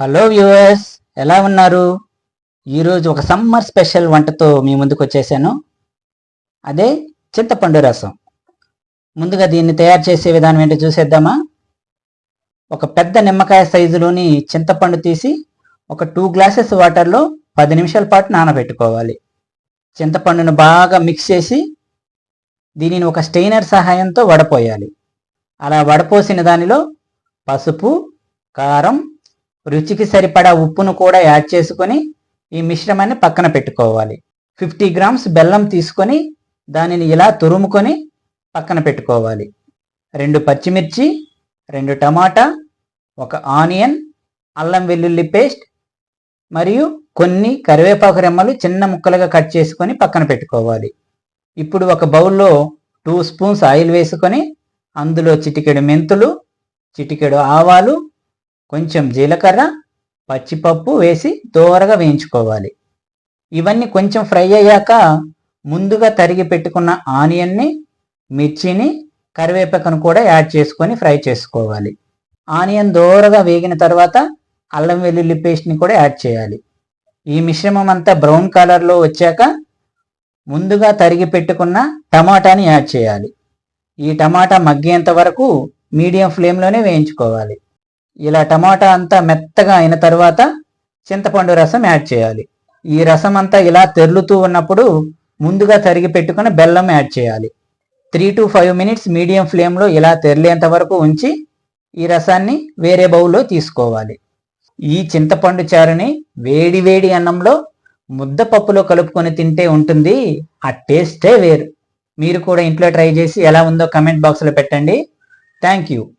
Hello viewers ఎలా ఉన్నారు? ఈరోజు ఒక సమ్మర్ స్పెషల్ వంటతో మీ ముందుకు వచ్చేసాను. అదే చింతపండు రసం. ముందుగా దీన్ని తయారు చేసే విధానం ఏంటో చూసేద్దామా? ఒక పెద్ద నిమ్మకాయ సైజులోని చింతపండు తీసి ఒక టూ గ్లాసెస్ వాటర్లో పది నిమిషాల పాటు నానబెట్టుకోవాలి. చింతపండును బాగా మిక్స్ చేసి దీనిని ఒక స్టెయినర్ సహాయంతో వడపోయాలి. అలా వడపోసిన దానిలో పసుపు కారం రుచికి సరిపడా ఉప్పును కూడా యాడ్ చేసుకొని ఈ మిశ్రమాన్ని పక్కన పెట్టుకోవాలి. ఫిఫ్టీ గ్రామ్స్ బెల్లం తీసుకొని దానిని ఇలా తురుముకొని పక్కన పెట్టుకోవాలి. రెండు పచ్చిమిర్చి రెండు టమాటా ఒక ఆనియన్ అల్లం వెల్లుల్లి పేస్ట్ మరియు కొన్ని కరివేపాకు రెమ్మలు చిన్న ముక్కలుగా కట్ చేసుకొని పక్కన పెట్టుకోవాలి. ఇప్పుడు ఒక బౌల్లో టూ స్పూన్స్ ఆయిల్ వేసుకొని అందులో చిటికెడు మెంతులు చిటికెడు ఆవాలు కొంచెం జీలకర్ర పచ్చిపప్పు వేసి దోరగా వేయించుకోవాలి. ఇవన్నీ కొంచెం ఫ్రై అయ్యాక ముందుగా తరిగి పెట్టుకున్న ఆనియన్ని మిర్చిని కరివేపాకును కూడా యాడ్ చేసుకొని ఫ్రై చేసుకోవాలి. ఆనియన్ దోరగా వేగిన తర్వాత అల్లం వెల్లుల్లి పేస్ట్ని కూడా యాడ్ చేయాలి. ఈ మిశ్రమం అంతా బ్రౌన్ కలర్లో వచ్చాక ముందుగా తరిగి పెట్టుకున్న టమాటాని యాడ్ చేయాలి. ఈ టమాటా మగ్గేంత వరకు మీడియం ఫ్లేమ్లోనే వేయించుకోవాలి. ఇలా టమాటా అంతా మెత్తగా అయిన తర్వాత చింతపండు రసం యాడ్ చేయాలి. ఈ రసం అంతా ఇలా తెరులుతూ ఉన్నప్పుడు ముందుగా తరిగి పెట్టుకుని బెల్లం యాడ్ చేయాలి. Three to five minutes medium ఫ్లేమ్లో ఇలా తెరలేంత వరకు ఉంచి ఈ రసాన్ని వేరే బౌల్లో తీసుకోవాలి. ఈ చింతపండు చారుని వేడి వేడి అన్నంలో ముద్దపప్పులో కలుపుకొని తింటే ఉంటుంది. ఆ టేస్టే వేరు. మీరు కూడా ఇంట్లో ట్రై చేసి ఎలా ఉందో కమెంట్ బాక్స్లో పెట్టండి. Thank you.